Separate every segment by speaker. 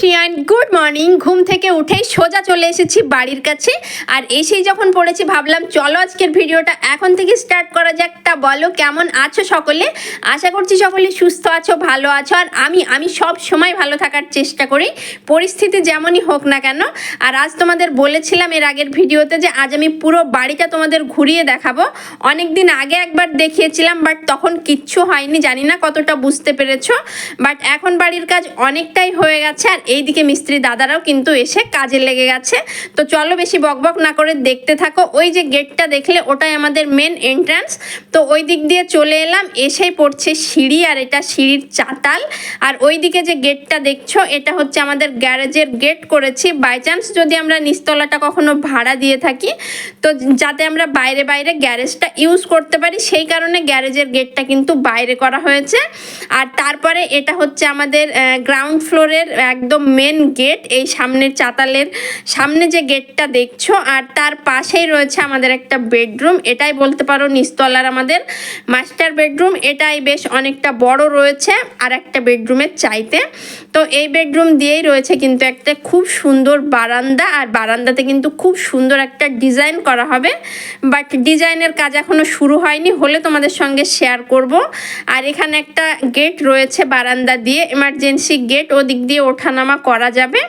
Speaker 1: Everyone good morning, ঘুম থেকে উঠেই সোজা চলে এসেছি বাড়ির কাছে। আর এসেই যখন পড়েছি, ভাবলাম, চলো আজকের ভিডিওটা এখন থেকে স্টার্ট করা যাক। তা বলো, কেমন আছো সকলে? আশা করছি সকলে সুস্থ আছো, ভালো আছো। আর আমি আমি সব সময় ভালো থাকার চেষ্টা করি, পরিস্থিতি যেমনই হোক না কেন। আর আজ তোমাদের বলেছিলাম এর আগের ভিডিওতে যে, আজ আমি পুরো বাড়িটা তোমাদের ঘুরিয়ে দেখাবো। অনেক দিন আগে একবার দেখিয়েছিলাম, বাট তখন কিচ্ছু হয়নি, জানি না কতটা বুঝতে পেরেছ। বাট এখন বাড়ির কাজ অনেকটাই হয়ে গেছে, আর এইদিকে মিস্ত্রি দাদারাও কিন্তু এসে কাজে লেগে গেছে। তো চলো বেশি বকবক না করে দেখতে থাকো। ওই যে গেটটা দেখলে ওটাই আমাদের মেন এন্ট্রান্স তো ওই দিক দিয়ে চলে এলাম, এসেই পড়ছে সিঁড়ি আর এটা সিঁড়ির চাতাল। আর ওই দিকে যে গেটটা দেখছ, এটা হচ্ছে আমাদের গ্যারেজের গেট করেছি। বাই চান্স যদি আমরা নিচতলাটা কখনো ভাড়া দিয়ে থাকি, তো যাতে আমরা বাইরে বাইরে গ্যারেজটা ইউজ করতে পারি, সেই কারণে গ্যারেজের গেটটা কিন্তু বাইরে করা হয়েছে। আর তারপরে এটা হচ্ছে আমাদের গ্রাউন্ড ফ্লোরের একদম মেন গেট এই সামনের চাতালের সামনে যে গেটটা দেখছ, আর তার পাশেই রয়েছে আমাদের একটা বেডরুম এটাই বলতে পারো নিচতলার আমাদের মাস্টার বেডরুম এটাই বেশ অনেকটা বড় রয়েছে আর একটা বেডরুমের চাইতে। তো এই বেডরুম দিয়েই রয়েছে কিন্তু একটা খুব সুন্দর বারান্দা, আর বারান্দাতে কিন্তু খুব সুন্দর একটা ডিজাইন করা হবে। বাট ডিজাইনের কাজ এখনও শুরু হয়নি, হলে তোমাদের সঙ্গে শেয়ার করব। আর এখানে একটা গেট রয়েছে বারান্দা দিয়ে এমার্জেন্সি গেট ওদিক দিয়ে ওঠানামা করা যাবে।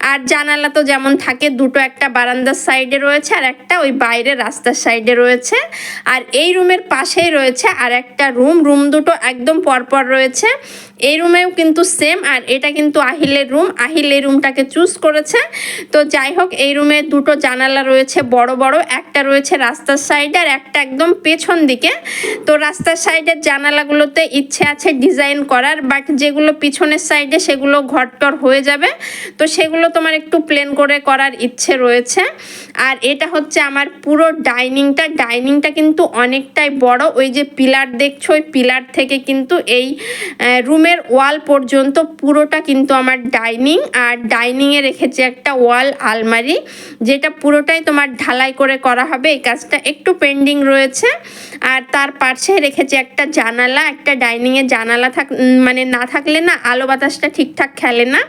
Speaker 1: আর জানালা তো যেমন থাকে, দুটো একটা বারান্দার সাইডে রয়েছে আর একটা ওই বাইরে রাস্তার সাইডে রয়েছে। আর এই রুমের পাশেই রয়েছে আর একটা রুম। রুম দুটো একদম পরপর রয়েছে। এই রুমেও কিন্তু সেম আর এটা কিন্তু আহিলের রুম আহিল এই রুমটাকে চুজ করেছে। তো যাই হোক, এই রুমে দুটো জানালা রয়েছে, বড় বড়। একটা রয়েছে রাস্তার সাইডে আর একটা একদম পেছন দিকে। তো রাস্তার সাইডের জানালাগুলোতে ইচ্ছে আছে ডিজাইন করার বাট যেগুলো পিছনের সাইডে সেগুলো ঘরটর হয়ে যাবে। তো সেগুলো তোমার একটু প্লেন করে করার ইচ্ছে রয়েছে। আর এটা হচ্ছে আমার পুরো ডাইনিংটা ডাইনিংটা কিন্তু অনেকটাই বড়। ওই যে পিলার দেখছ, ওই পিলার থেকে কিন্তু এই রুমের ওয়াল পর্যন্ত পুরোটা কিন্তু আমার ডাইনিং, আর ডাইনিংয়ে রেখেছি একটা ওয়াল আলমারি, যেটা পুরোটাই তোমার ঢালাই করে করা হবে। এই কাজটা একটু পেন্ডিং রয়েছে, আর তার পাশে রেখেছি একটা জানালা, একটা ডাইনিংয়ে জানালা থাক মানে না থাকলে না আলো বাতাসটা ঠিকঠাক খেলে না,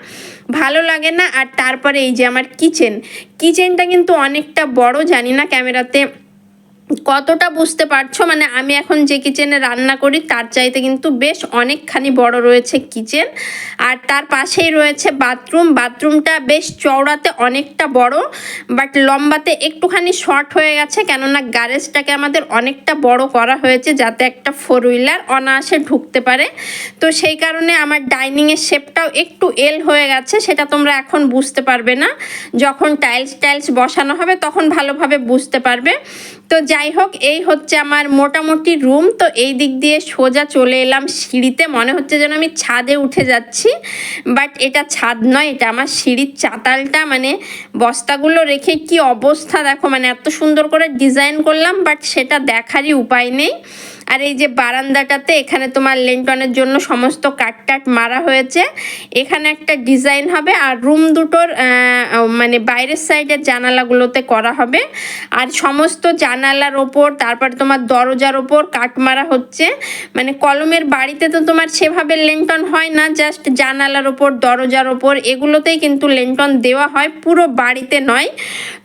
Speaker 1: ভালো লাগে না। আর তারপরে এই যে আমার কিচেন, কিচেনটা কিন্তু অনেকটা বড়, জানি না ক্যামেরাতে কতটা বুঝতে পারছ? মানে আমি এখন যে কিচেনে রান্না করি, তার চাইতে কিন্তু বেশ অনেকখানি বড় রয়েছে কিচেন আর তার পাশেই রয়েছে বাথরুম বাথরুমটা বেশ চওড়াতে অনেকটা বড় বাট লম্বাতে একটুখানি শর্ট হয়ে গেছে, কেননা গ্যারেজটাকে আমাদের অনেকটা বড় করা হয়েছে, যাতে একটা ফোর হুইলার অনায়াসে ঢুকতে পারে। তো সেই কারণে আমার ডাইনিংয়ের শেপটাও একটু এল হয়ে গেছে, সেটা তোমরা এখন বুঝতে পারবে না। যখন টাইলস টাইলস বসানো হবে, তখন ভালোভাবে বুঝতে পারবে। তো যাই হোক, এই হচ্ছে আমার মোটামুটি রুম। তো এই দিক দিয়ে সোজা চলে এলাম সিঁড়িতে। মনে হচ্ছে যেন আমি ছাদে উঠে যাচ্ছি। বাট এটা ছাদ নয়, এটা আমার সিঁড়ির চাতালটা। মানে বস্তাগুলো রেখে কি অবস্থা? দেখো মানে এত সুন্দর করে ডিজাইন করলাম, বাট সেটা দেখারই উপায় নেই। আর এই যে বারান্দাটাতে এখানে তোমার লেন্টনের জন্য সমস্ত কাটটাট মারা হয়েছে। এখানে একটা ডিজাইন হবে আর রুম দুটোর মানে বাইরের সাইডের জানালাগুলোতে করা হবে। আর সমস্ত জানালার ওপর, তারপর তোমার দরজার ওপর কাট মারা হচ্ছে। মানে কলমের বাড়িতে তো তোমার সেভাবে লেন্টন হয় না, জাস্ট জানালার ওপর, দরজার ওপর, এগুলোতেই কিন্তু লেন্টন দেওয়া হয়। পুরো বাড়িতে নয়,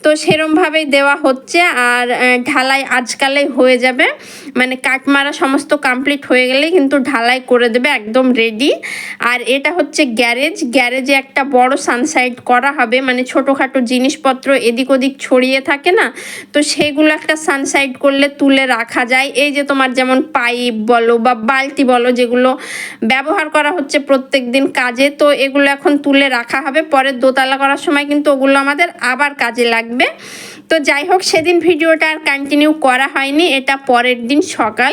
Speaker 1: তো সেরমভাবেই দেওয়া হচ্ছে। আর ঢালাই আজকালে হয়ে যাবে। মানে কাঠ মারা সমস্ত কমপ্লিট হয়ে গেলে কিন্তু ঢালাই করে দেবে একদম রেডি আর এটা হচ্ছে গ্যারেজ গ্যারেজে একটা বড় সানসাইড করা হবে মানে ছোটোখাটো জিনিসপত্র এদিক ওদিক ছড়িয়ে থাকে না? তো সেগুলো একটা সানসাইড করলে তুলে রাখা যায়। এই যে তোমার যেমন পাইপ বলো বা বালতি বলো, যেগুলো ব্যবহার করা হচ্ছে প্রত্যেক দিন কাজে, তো এগুলো এখন তুলে রাখা হবে। পরে দোতলা করার সময় কিন্তু ওগুলো আমাদের আবার কাজে লাগবে। তো যাই হোক, সেদিন ভিডিওটা আর কন্টিনিউ করা হয়নি, এটা পরের দিন সকাল।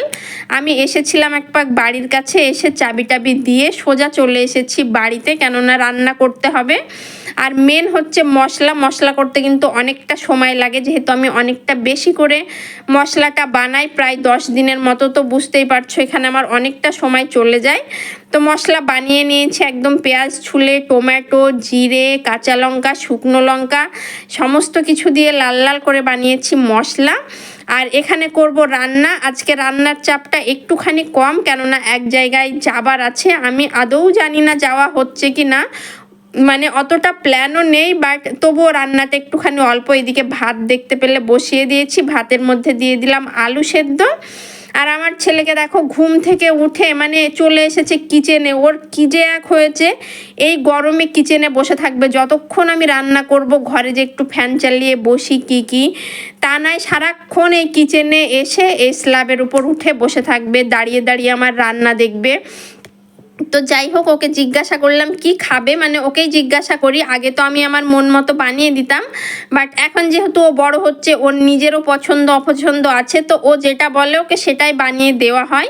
Speaker 1: আমি এসেছিলাম এক পাক বাড়ির কাছে, এসে চাবি টাবি দিয়ে সোজা চলে এসেছি বাড়িতে, কেননা রান্না করতে হবে। আর মেন হচ্ছে মশলা মশলা করতে কিন্তু অনেকটা সময় লাগে, যেহেতু আমি অনেকটা বেশি করে মশলাটা বানাই, প্রায় দশ দিনের মতো, তো বুঝতেই পারছ এখানে আমার অনেকটা সময় চলে যায়। তো মশলা বানিয়ে নিয়েছি একদম পেঁয়াজ ছুলে, টমেটো, জিরে, কাঁচা লঙ্কা, শুকনো লঙ্কা, সমস্ত কিছু দিয়ে লাল লাল করে বানিয়েছি মশলা। আর এখানে করব রান্না। আজকে রান্নার চাপটা একটুখানি কম, কেননা এক জায়গায় যাবার আছে। আমি আদৌ জানি না যাওয়া হচ্ছে কি না। মানে অতটা প্ল্যানও নেই বাট তবুও রান্নাটা একটুখানি অল্প এদিকে ভাত দেখতে পেলে বসিয়ে দিয়েছি। ভাতের মধ্যে দিয়ে দিলাম আলু সেদ্ধ। আর আমার ছেলেকে দেখো ঘুম থেকে উঠে মানে চলে এসেছে কিচেনে ওর কী যে এক হয়েছে, এই গরমে কিচেনে বসে থাকবে। যতক্ষণ আমি রান্না করব, ঘরে যে একটু ফ্যান চালিয়ে বসি কি কি, তা নয় সারাক্ষণ এই কিচেনে এসে এই স্ল্যাবের উপর উঠে বসে থাকবে। দাঁড়িয়ে দাঁড়িয়ে আমার রান্না দেখবে। তো যাই হোক, ওকে জিজ্ঞাসা করলাম, কি খাবে? মানে ওকেই জিজ্ঞাসা করি। আগে তো আমি আমার মন মতো বানিয়ে দিতাম বাট এখন যেহেতু ও বড় হচ্ছে, ওর নিজেরও পছন্দ, অপছন্দ আছে, তো ও যেটা বলে ওকে সেটাই বানিয়ে দেওয়া হয়।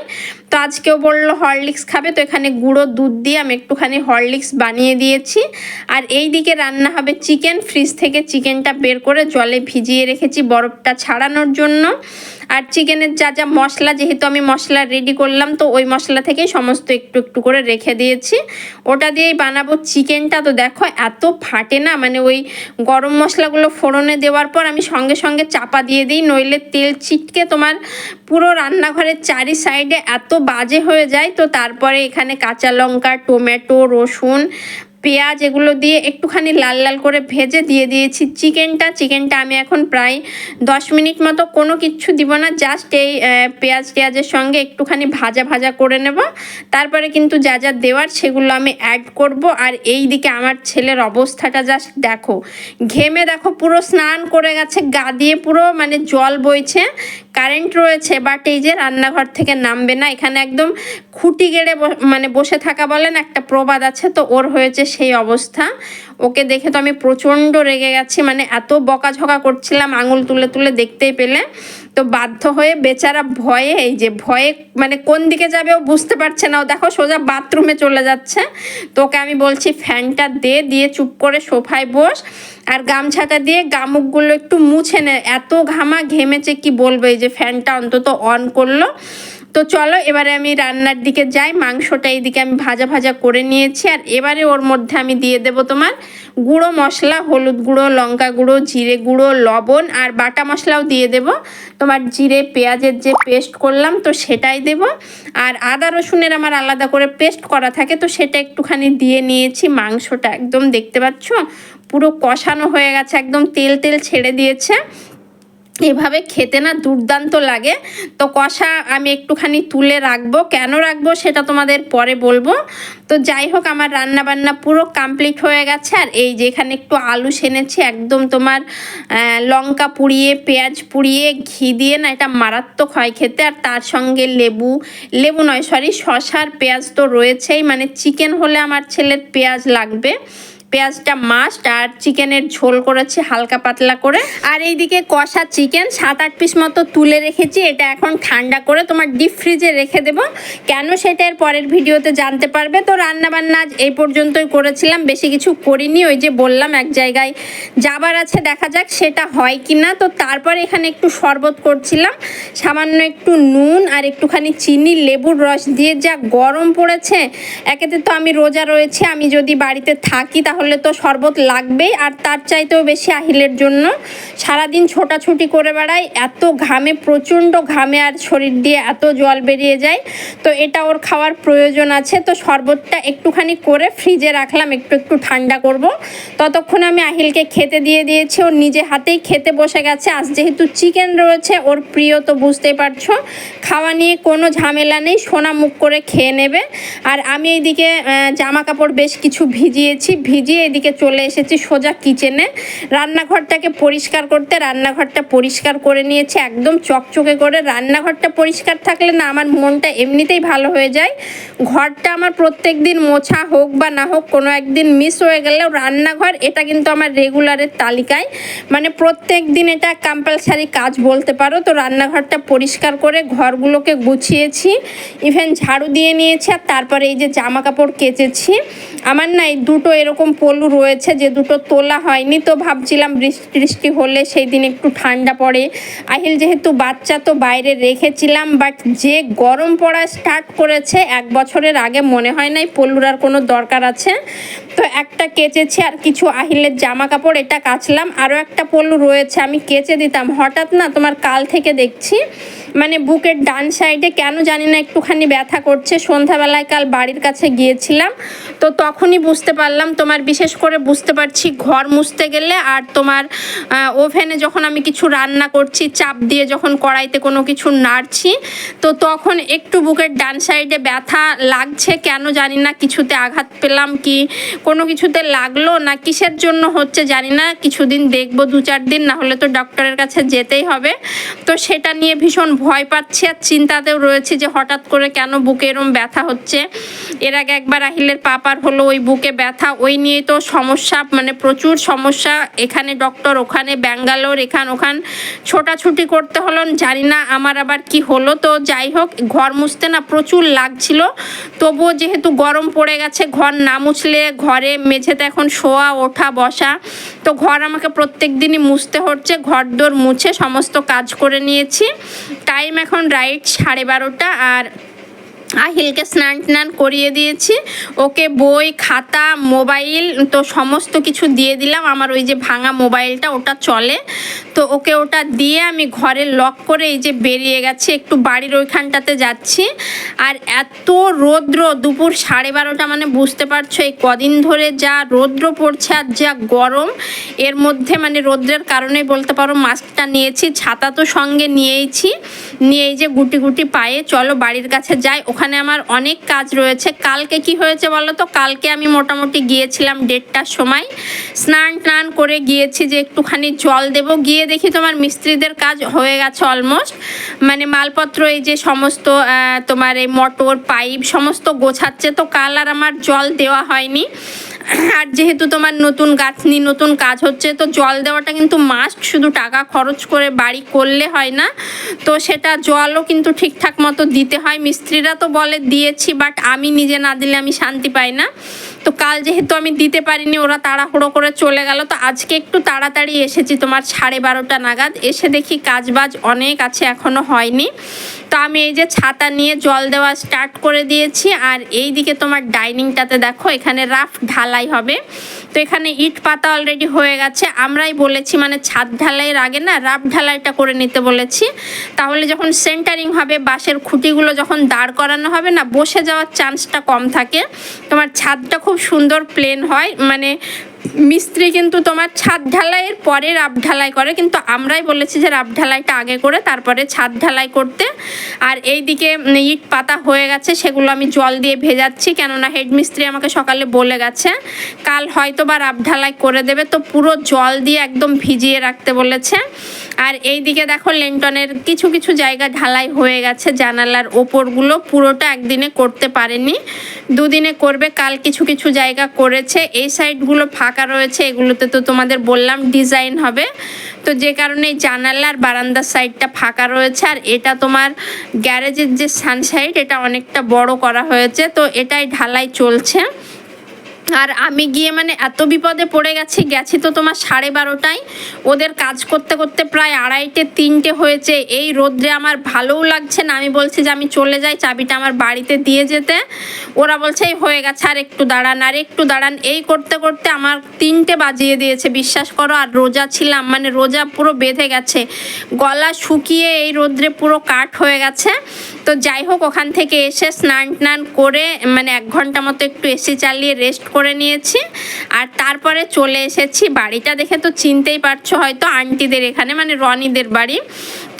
Speaker 1: তো আজকেও বলল হরলিক্স খাবে, তো এখানে গুঁড়ো, দুধ দিয়ে আমি একটুখানি হরলিক্স বানিয়ে দিয়েছি। আর এই দিকে রান্না হবে চিকেন, ফ্রিজ থেকে চিকেনটা বের করে জলে ভিজিয়ে রেখেছি বরফটা ছাড়ানোর জন্য। আর চিকেনের যা যা মশলা, যেহেতু আমি মশলা রেডি করলাম, তো ওই মশলা থেকেই সমস্ত একটু একটু করে রেখে দিয়েছি। ওটা দিয়েই বানাবো চিকেনটা। তো দেখো এত ফাটে না মানে ওই গরম মশলাগুলো ফোড়নে দেওয়ার পর আমি সঙ্গে সঙ্গে চাপা দিয়ে দিই, নইলে তেল ছিটকে তোমার পুরো রান্নাঘরের চারি সাইডে এত বাজে হয়ে যায়, তো তারপরে এখানে কাঁচা লঙ্কা, টমেটো, রসুন, পেঁয়াজ এগুলো দিয়ে একটুখানি লাল লাল করে ভেজে দিয়ে দিয়েছি চিকেনটা। চিকেনটা আমি এখন প্রায় দশ মিনিট মতো কোনো কিচ্ছু দিব না জাস্ট এই পেঁয়াজ টেয়াজের সঙ্গে একটুখানি ভাজা ভাজা করে নেব। তারপরে কিন্তু যা যা দেওয়ার সেগুলো আমি অ্যাড করব। আর এই দিকে আমার ছেলের অবস্থাটা জাস্ট দেখো, ঘেমে দেখো পুরো স্নান করে গেছে, গা দিয়ে পুরো মানে জল বইছে। কারেন্ট রয়েছে বাট এই যে রান্নাঘর থেকে নামবে না, এখানে একদম খুঁটি গেড়ে মানে বসে থাকা বলেন একটা প্রবাদ আছে, তো ওর হয়েছে সেই অবস্থা। ওকে দেখে তো আমি প্রচণ্ড রেগে গেছি মানে এত বকাঝকা করছিলাম আঙুল তুলে তুলে দেখতেই পেলে। তো বাধ্য হয়ে বেচারা ভয়ে, এই যে ভয়ে মানে কোন দিকে যাবে ও বুঝতে পারছে না। ও দেখো সোজা বাথরুমে চলে যাচ্ছে। তো ওকে আমি বলছি, ফ্যানটা দে, দিয়ে চুপ করে সোফায় বস। আর গামছাটা দিয়ে গামুকগুলো একটু মুছে নে। এত ঘামা ঘেমেছে, কি বলব? এই যে ফ্যানটা অন্তত অন করল। তো চলো, এবারে আমি রান্নার দিকে যাই। মাংসটা এইদিকে আমি ভাজা ভাজা করে নিয়েছি। আর এবারে ওর মধ্যে আমি দিয়ে দেব তোমার গুঁড়ো মশলা, হলুদ গুঁড়ো, লঙ্কা গুঁড়ো, জিরে গুঁড়ো, লবণ আর বাটা মশলাও দিয়ে দেব। তোমার জিরে, পেঁয়াজের যে পেস্ট করলাম, তো সেটাই দেব। আর আদা রসুনের আমার আলাদা করে পেস্ট করা থাকে, তো সেটা একটুখানি দিয়ে নিয়েছি। মাংসটা একদম দেখতে পাচ্ছ, পুরো কষানো হয়ে গেছে, একদম তেল তেল ছেড়ে দিয়েছে। এভাবে খেতে না দুর্দান্ত লাগে। তো কষা আমি একটুখানি তুলে রাখব। কেন রাখব সেটা তোমাদের পরে বলব। তো যাই হোক, আমার রান্না বান্না পুরো কমপ্লিট হয়ে গেছে। আর এই যে এখানে একটু আলু সেনেছি, একদম তোমার লঙ্কা পুড়িয়ে, পেঁয়াজ পুড়িয়ে, ঘি দিয়ে না এটা মারাত্মক হয় খেতে। আর তার সঙ্গে লেবু লেবু নয় সরি শশার পেঁয়াজ তো রয়েছেই। মানে চিকেন হলে আমার ছেলের পেঁয়াজ লাগবে। পেঁয়াজটা মাস্ট আর চিকেনের ঝোল করেছি হালকা পাতলা করে। আর এইদিকে কষা চিকেন সাত, আট পিস মতো তুলে রেখেছি। এটা এখন ঠান্ডা করে তোমার ডিপ ফ্রিজে রেখে দেব। কেন সেটা এর পরের ভিডিওতে জানতে পারবে। তো রান্না বান্না আজ এই পর্যন্তই করেছিলাম। বেশি কিছু করিনি, ওই যে বললাম এক জায়গায় যাবার আছে, দেখা যাক সেটা হয় কি না তো তারপর এখানে একটু শরবত করছিলাম। সামান্য একটু নুন আর একটুখানি চিনি, লেবুর রস দিয়ে যা গরম পড়েছে, একেতে তো আমি রোজা রয়েছে, আমি যদি বাড়িতে থাকি তাহলে তো শরবত লাগবেই, আর তার চাইতেও বেশি আহিলের জন্য। সারাদিন ছোটাছুটি করে বেড়াই, এত ঘামে, প্রচণ্ড ঘামে আর শরীর দিয়ে এত জল বেরিয়ে যায়। তো এটা ওর খাওয়ার প্রয়োজন আছে, তো শরবতটা একটুখানি করে ফ্রিজে রাখলাম, একটু একটু ঠান্ডা করব। ততক্ষণ আমি আহিলকে খেতে দিয়ে দিয়েছি ওর নিজে হাতেই খেতে বসে গেছে। আজ যেহেতু চিকেন রয়েছে, ওর প্রিয় তো বুঝতেই পারছ। খাওয়া নিয়ে কোনো ঝামেলা নেই, সোনা মুখ করে খেয়ে নেবে। আর আমি এইদিকে জামা কাপড় বেশ কিছু ভিজিয়েছি, ভিজিয়ে এদিকে চলে এসেছি সোজা কিচেনে। রান্নাঘরটাকে পরিষ্কার করতে রান্নাঘরটা পরিষ্কার করে নিয়েছি, একদম চকচকে করে। রান্নাঘরটা পরিষ্কার থাকলে না আমার মনটা এমনিতেই ভালো হয়ে যায়। ঘরটা আমার প্রত্যেক দিন মোছা হোক বা না হোক, কোনো একদিন মিস হয়ে গেলেও রান্নাঘর এটা কিন্তু আমার রেগুলারের তালিকায়। মানে প্রত্যেক দিন এটা কম্পালসারি কাজ বলতে পারো। তো রান্নাঘরটা পরিষ্কার করে ঘরগুলোকে গুছিয়েছি ইভেন ঝাড়ু দিয়ে নিয়েছি আর তারপরে এই যে জামা কাপড় কেচেছি। আমার না এই দুটো এরকম পলু রয়েছে, যে দুটো তোলা হয়নি, তো ভাবছিলাম বৃষ্টি বৃষ্টি হলে সেই দিন একটু ঠান্ডা পড়ে। আহিল যেহেতু বাচ্চা, তো বাইরে রেখেছিলাম বাট যে গরম পড়া স্টার্ট করেছে, এক বছরের আগে মনে হয় নাই পলুর আর কোনো দরকার আছে। তো একটা কেচেছি আর কিছু আহিলের জামা কাপড় এটা কাচলাম, আরও একটা পলু রয়েছে, আমি কেচে দিতাম। হঠাৎ না তোমার কাল থেকে দেখছি মানে বুকের ডান সাইডে কেন জানি না একটুখানি ব্যথা করছে। সন্ধ্যাবেলায় কাল বাড়ির কাছে গিয়েছিলাম, তো তখনই বুঝতে পারলাম তোমার বিশেষ করে বুঝতে পারছি ঘর মুছতে গেলে আর তোমার ওভেনে যখন আমি কিছু রান্না করছি, চাপ দিয়ে যখন কড়াইতে কোনো কিছু নাড়ছি, তো তখন একটু বুকের ডান সাইডে ব্যথা লাগছে, কেন জানি না কিছুতে আঘাত পেলাম কি, কোনো কিছুতে লাগল না, কিসের জন্য হচ্ছে জানি না, কিছুদিন দেখব, দু চার দিন, না হলে তো ডক্টরের কাছে যেতেই হবে। তো সেটা নিয়ে ভীষণ ভয় পাচ্ছি আর চিন্তাতেও রয়েছে যে হঠাৎ করে কেন বুকে এরম ব্যথা হচ্ছে। এর আগে একবার আহিলের পাপার হলো ওই বুকে ব্যথা, ওই নিয়ে তো সমস্যা মানে প্রচুর সমস্যা। এখানে ডক্টর ওখানে ব্যাঙ্গালোর, এখান ওখান ছোটাছুটি করতে হলো। জানি না আমার আবার কি হলো। তো যাই হোক, ঘর মুছতে না প্রচুর লাগছিল। তবুও যেহেতু গরম পড়ে গেছে, ঘর না মুছলে ঘরে মেঝেতে এখন শোয়া, ওঠা, বসা। তো ঘর আমাকে প্রত্যেক দিনই মুছতে হচ্ছে। ঘর দোর মুছে সমস্ত কাজ করে নিয়েছি। টাইম এখন রাইট সাড়ে বারোটা। আর আহিলকে স্নান টান করিয়ে দিয়েছি। ওকে বই, খাতা, মোবাইল তো সমস্ত কিছু দিয়ে দিলাম। আমার ওই যে ভাঙা মোবাইলটা, ওটা চলে। তো ওকে ওটা দিয়ে আমি ঘরে লক করে এই যে বেরিয়ে গেছি। একটু বাড়ির ওইখানটাতে যাচ্ছি। আর এত রৌদ্র, দুপুর সাড়ে বারোটা মানে বুঝতে পারছ, এই কদিন ধরে যা রৌদ্র পড়ছে আর যা গরম, এর মধ্যে মানে রৌদ্রের কারণেই বলতে পারো মাস্কটা নিয়েছি, ছাতা তো সঙ্গে নিয়েইছি। নিয়ে এই যে গুটি গুটি পায়ে, চলো বাড়ির কাছে যাই, ওখানে আমার অনেক কাজ রয়েছে। কালকে কি হয়েছে বলো তো? কালকে আমি মোটামুটি গিয়েছিলাম দেড়টার সময়। স্নান টান করে গিয়েছি যে একটুখানি জল দেব। গিয়ে দেখি তোমার মিস্ত্রিদের কাজ হয়ে গেছে অলমোস্ট মানে মালপত্র এই যে সমস্ত তোমার এই মোটর, পাইপ সমস্ত গোছাচ্ছে। তো কাল আর আমার জল দেওয়া হয়নি। আর যেহেতু তোমার নতুন গাছনি নতুন কাজ হচ্ছে, তো জল দেওয়াটা কিন্তু মাস্ট শুধু টাকা খরচ করে বাড়ি করলে হয় না। তো সেটা জলও কিন্তু ঠিকঠাক মতো দিতে হয়। মিস্ত্রিরা তো বলে, দিয়েছি বাট আমি নিজে না দিলে আমি শান্তি পাই না। তো কাল যেহেতু আমি দিতে পারিনি, ওরা তাড়াহুড়ো করে চলে গেল। তো আজকে একটু তাড়াতাড়ি এসেছি তোমার সাড়ে বারোটা নাগাদ। এসে দেখি কাজবাজ অনেক আছে, এখনও হয়নি। তো আমি এই যে ছাতা নিয়ে জল দেওয়া স্টার্ট করে দিয়েছি, আর এই দিকে তোমার ডাইনিংটাতে দেখো, এখানে রাফ ঢালাই হবে। তো এখানে ইট পাতা অলরেডি হয়ে গেছে। আমরাই বলেছি মানে ছাদ ঢালাইয়ের আগে না রাফ ঢালাইটা করে নিতে বলেছি। তাহলে যখন সেন্টারিং হবে, বাঁশের খুঁটিগুলো যখন দাঁড় করানো হবে না, বসে যাওয়ার চান্সটা কম থাকে। তোমার ছাদটা খুব সুন্দর প্লেন হয় মানে মিস্ত্রি কিন্তু তোমার ছাদ ঢালাইয়ের পরে রাব ঢালাই করে, কিন্তু আমরাই বলেছি যে রাব ঢালাইটা আগে করে তারপরে ছাদ ঢালাই করতে। আর এই দিকে ইট পাতা হয়ে গেছে, সেগুলো আমি জল দিয়ে ভেজাচ্ছি, কেননা হেড মিস্ত্রি আমাকে সকালে বলে গেছে, কাল হয়তো বা রাব ঢালাই করে দেবে। তো পুরো জল দিয়ে একদম ভিজিয়ে রাখতে বলেছে। আর এই দিকে দেখো লেন্টনের কিছু কিছু জায়গা ঢালাই হয়ে গেছে, জানালার ওপরগুলো পুরোটা একদিনে করতে পারেনি। দুদিনে করবে, কাল কিছু কিছু জায়গা করেছে। এই সাইডগুলো ফাঁকা রয়েছে, এগুলোতে তো তোমাদের বললাম ডিজাইন হবে। তো যে কারণে জানালার বারান্দার সাইডটা ফাঁকা রয়েছে, আর এটা তোমার গ্যারেজের যে সানসাইড এটা অনেকটা বড় করা হয়েছে। তো এটাই ঢালাই চলছে। আর আমি গিয়ে মানে এত বিপদে পড়ে গেছি গেছি তো তোমার সাড়ে বারোটায়। ওদের কাজ করতে করতে প্রায় আড়াইটে, তিনটে হয়েছে। এই রোদ্রে আমার ভালোও লাগছে না। আমি বলছি যে আমি চলে যাই, চাবিটা আমার বাড়িতে দিয়ে যেতে। ওরা বলছে, এই হয়ে গেছে, আর একটু দাঁড়ান, আর একটু দাঁড়ান। এই করতে করতে আমার তিনটে বাজিয়ে দিয়েছে, বিশ্বাস করো, আর রোজা ছিলাম মানে রোজা পুরো বেঁধে গেছে। গলা শুকিয়ে এই রোদ্রে পুরো কাঠ হয়ে গেছে। তো যাই হোক, ওখান থেকে এসে স্নান টান করে মানে এক ঘণ্টা মতো একটু এসি চালিয়ে রেস্ট করে নিয়েছি। আর তারপরে চলে এসেছি বাড়িটা দেখে তো চিনতেই পারছ হয়তো, আন্টিদের এখানে মানে রনিদের বাড়ি।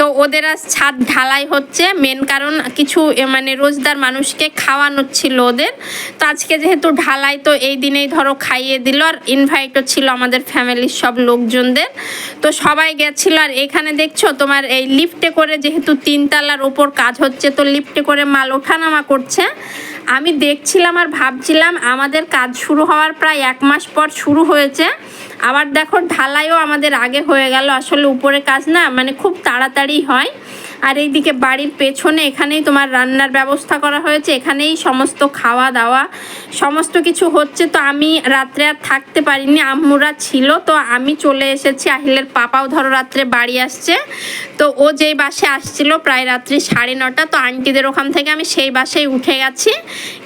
Speaker 1: তো ওদের আজ ছাদ ঢালাই হচ্ছে। মেন কারণ কিছু মানে রোজদার মানুষকে খাওয়ানো ছিল ওদের। তো আজকে যেহেতু ঢালাই, তো এই দিনেই ধরো খাইয়ে দিল। আর ইনভাইটও ছিল আমাদের ফ্যামিলির সব লোকজনদের। তো সবাই গেছিল। আর এখানে দেখছ তোমার এই লিফটে করে যেহেতু তিনতলার ওপর কাজ হচ্ছে, তো লিফটে করে মাল ওঠানামা করছে। আমি দেখছিলাম আর ভাবছিলাম আমাদের কাজ শুরু হওয়ার প্রায় এক মাস পর শুরু হয়েছে। আবার দেখো ঢালাইও আমাদের আগে হয়ে গেল। আসলে উপরে কাজ না মানে খুব তাড়াতাড়ি হয়। আর এইদিকে বাড়ির পেছনে এখানেই তোমার রান্নার ব্যবস্থা করা হয়েছে। এখানেই সমস্ত খাওয়া দাওয়া, সমস্ত কিছু হচ্ছে। তো আমি রাত্রে আর থাকতে পারিনি, আম্মুরা ছিল। তো আমি চলে এসেছি, আহিলের পাপাও ধরো রাত্রে বাড়ি আসছে। তো ও যেই বাসে আসছিল প্রায় রাত্রি সাড়ে নটা, তো আন্টিদের ওখান থেকে আমি সেই বাসেই উঠে গেছি।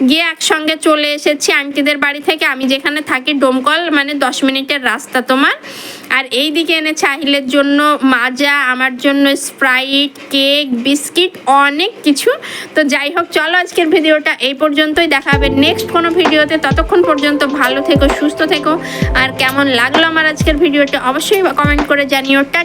Speaker 1: গিয়ে একসঙ্গে চলে এসেছি আন্টিদের বাড়ি থেকে। আমি যেখানে থাকি, ডোমকল মানে দশ মিনিটের রাস্তা তোমার। আর এই দিকে এনে চাহিলের জন্য মাজা, আমার জন্য স্প্রাইট, কেক, বিস্কিট, অনেক কিছু। তো যাই হোক, চলো আজকের ভিডিওটা এই পর্যন্তই। দেখা হবে নেক্সট কোনো ভিডিওতে। ততক্ষণ পর্যন্ত ভালো থেকো, সুস্থ থেকো। আর কেমন লাগল আমার আজকের ভিডিওটা অবশ্যই কমেন্ট করে জানিও। টাটা।